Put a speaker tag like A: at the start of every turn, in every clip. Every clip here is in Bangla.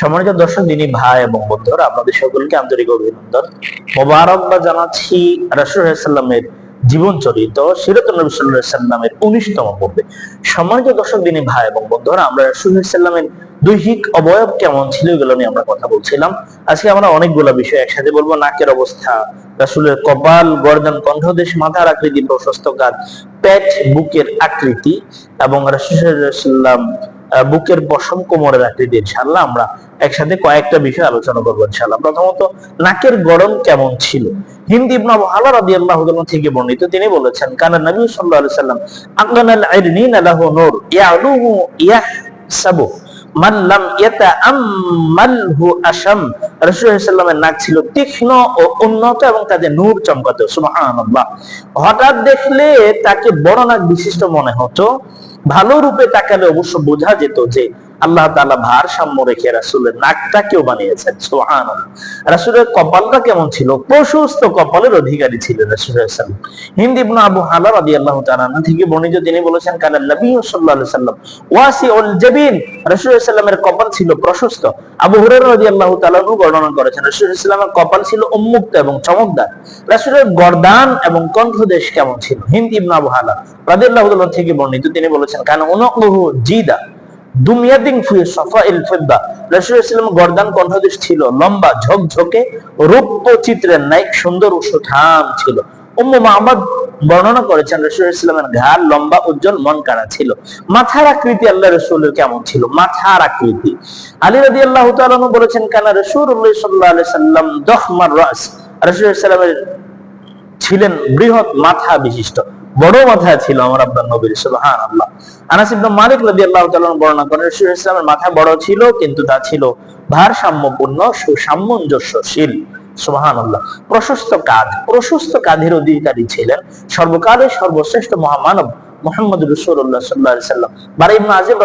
A: সম্মানিত দর্শক, দিনী ভাই এবং বন্ধুরা, আপনাদের সকলকে আন্তরিক অভিনন্দন। মোবারকবাদ জানাচ্ছি রাসূলুল্লাহ জীবন চরিত সিরাত নবী সাল্লামের 19তম পর্বে। সম্মানিত দর্শক, দিনী ভাই এবং বন্ধুরা, আমরা সাল্লামের দৈহিক অবয়ব কেমন ছিল এগুলো নিয়ে আমরা কথা বলছিলাম। আজকে আমরা অনেকগুলো বিষয় একসাথে বলব। নাকের অবস্থা, রাসূলের কপাল গর্দান কণ্ঠদেশ, মাথার আকৃতি, প্রশস্ত কাজ পেট, বুকের আকৃতি এবং রাসূলুল্লাহ বুকের পশম কোমরের আকৃতি। ইনশাআল্লাহ আমরা একসাথে কয়েকটা বিষয় আলোচনা করব ইনশাআল্লাহ। প্রথমত, নাকের গরম কেমন ছিল? হিন্দি ইবনে হালা রাদিয়াল্লাহু তাআলা থেকে বর্ণিত, তিনি বলেছেন, কানা নবী সাল্লাল্লাহু আলাইহি সাল্লাম আকানাল আইরনিন লাহু নূর, ইয়ালুহু ইয়াহসাবু মান লাম ইয়াতাআম্মালহু আশাম। রাসূলুল্লাহ নাক ছিল তীক্ষ্ণ ও উন্নত এবং তাতে নূর চমকাতো, সুবহানাল্লাহ। হঠাৎ দেখলে তাকে বড় নাক বিশিষ্ট মনে হতো। ভালো রূপে তাকালে অবশ্য বোঝা যেত যে আল্লাহ তাআলা ভারসাম্য রেখে রাসূলের নাকটাকেও বানিয়েছেন? সুবহানাল্লাহ। রাসূলের কপালটা কেমন ছিল? প্রশস্ত কপালের অধিকারী ছিলেন আলাইহি ওয়াসাল্লাম। আবু হালা রাদিয়াল্লাহু তাআলা আনহু থেকে বর্ণিত, তিনি বলেছেন রাসূলুল্লাহ সাল্লামের কপাল ছিল প্রশস্ত। আবু তাআলা আনহু বর্ণনা করেছেন কপাল ছিল উন্মুক্ত এবং চমকদার। রাসূলের গর্দান এবং কণ্ঠদেশ কেমন ছিল? হিন্দ আবু হালা রাদিয়াল্লাহু তাআলা থেকে বর্ণিত, তিনি বলেছেন, কানা উনকুহু জিদা। দুমিয়াদিন ফুয়ে ইল গর্দান কণ্ঠদেশ ছিল, লম্বা ঝকঝকে চিত্রের সুন্দর ও সুঠাম ছিল। উম্মু মাহমদ বর্ণনা করেছেন রাসূলুল্লাহ সাল্লামের ঘাড় লম্বা, উজ্জ্বল, মন কাড়া ছিল। মাথার আকৃতি আল্লাহ রাসূলের কেমন ছিল? মাথার আকৃতি। আলী রাদিয়াল্লাহু তাআলা বলেছেন, কানা সাল্লাল্লাহু আলাইহি সাল্লাম দখমার রাস। রাসূলুল্লাহ সাল্লামের ছিলেন বৃহৎ মাথা বিশিষ্ট। বড় মাথা ছিল আমার আপনার নবীর, সুবহানাল্লাহ। আনাস ইবনে মালিক বর্ণনা করেন ইসলামের মাথা বড় ছিল, কিন্তু তা ছিল ভারসাম্যপূর্ণ, সুসামঞ্জস্যশীল। প্রশস্ত প্রশস্ত কাঁধের অধিকারী ছিলেন সর্বশ্রেষ্ঠ মহামানব মোহাম্মদ রসুল্লাহ সাল্লাহ সাল্লাম আজিব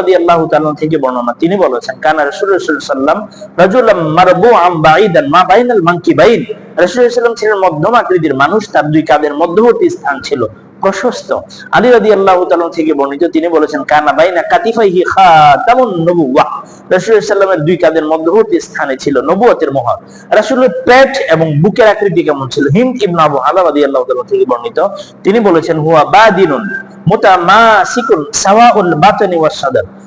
A: তাআলা থেকে বর্ণনা, তিনি বলেছেন, কানা রাসূলুল্লাহ সাল্লাম রাজুলাম মারবুআম বাঈদান মা ছিলেন মধ্যম আকৃতির মানুষ, তার দুই কাঁধের মধ্যবর্তী স্থান ছিল। প্রশস্ত। আলী রাদি আল্লাহ থেকে বর্ণিত, তিনি বলেছেন, কানা বাইনা কাতিফাইহি খাতামুন নবুওয়াহ রাসূলুল্লাহ রসুলের দুই কাদের মধ্যবর্তী স্থানে ছিল নবুয়তের মোহর রাসূলের পেট এবং বুকের আকৃতি কেমন ছিল? হিন্দ ইবনে আবু হালা রাদিয়াল্লাহু তাআলা থেকে বর্ণিত, তিনি বলেছেন, হুয়া বাদিনুন মুতামাসিকুন সাওয়াউল বাতনি ওয়াস সাদর।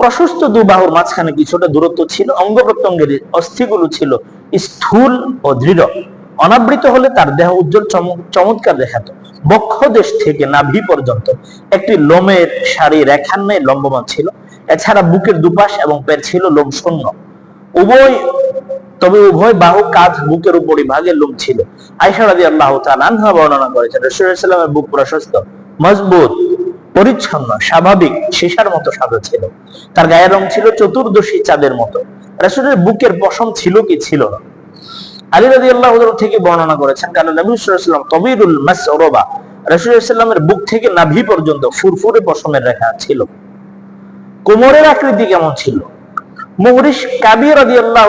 A: প্রশস্ত দুবাহুর মাঝখানে কিছুটা দূরত্ব ছিল অঙ্গ প্রত্যঙ্গের অস্থিগুলো ছিল স্থূল ও দৃঢ়। অনাবৃত হলে তার দেহ উজ্জ্বল চমৎকার দেখাত। বক্ষ দেশ থেকে নাভি পর্যন্ত একটি লোমের সারি রেখার ন্যায় লম্বমান ছিল। এছাড়া বুকের দুপাশ এবং পেট ছিল লোম শূন্য উভয়, তবে উভয় বাহু কাঁধ বুকের উপরই ভাগে লোম ছিল। আয়সা রাজি আল্লাহ আনহা বর্ণনা করেছেন, রসুলের বুক প্রশস্ত, মজবুত। পরিচ্ছন্ন, স্বাভাবিক সীসার মতো সাদা ছিল। তার গায়ের রং ছিল চতুর্দশী চাঁদের মতো। রাসুলের বুকের পশম ছিল কি ছিল না? আলী রাজি আল্লাহ থেকে বর্ণনা করেছেন, কারণ নবী সাল্লাম তবিরুল মাসরবা রাসুলের বুক থেকে নাভি পর্যন্ত ফুরফুরে পশমের রেখা ছিল। কোমরের আকৃতি কেমন ছিল? মুহরিশ কাবির রাজি আল্লাহ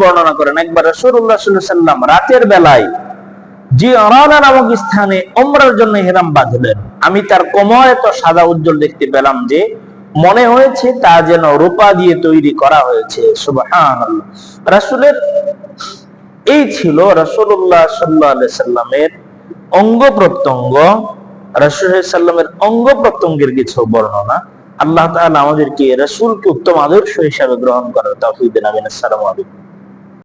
A: বর্ণনা করেন, একবার রসুল্লাহ সাল্লাম রাতের বেলায় জিয়ানা নামক স্থানে ওমরার জন্য হেরাম বাঁধলেন আমি তার কোমর এত সাদা উজ্জ্বল দেখতে পেলাম যে মনে হয়েছে তা যেন রূপা দিয়ে তৈরি করা হয়েছে। রাসুলের এই ছিল রসুল্লাহ সাল্লাহ সাল্লামের অঙ্গ প্রত্যঙ্গ। সাল্লামের অঙ্গ প্রত্যঙ্গের কিছু বর্ণনা। আল্লাহ তাআলা আমাদেরকে রসুলকে উত্তম আদর্শ হিসাবে গ্রহণ করার তৌফিক দিন। আমিন। আলাইকুম।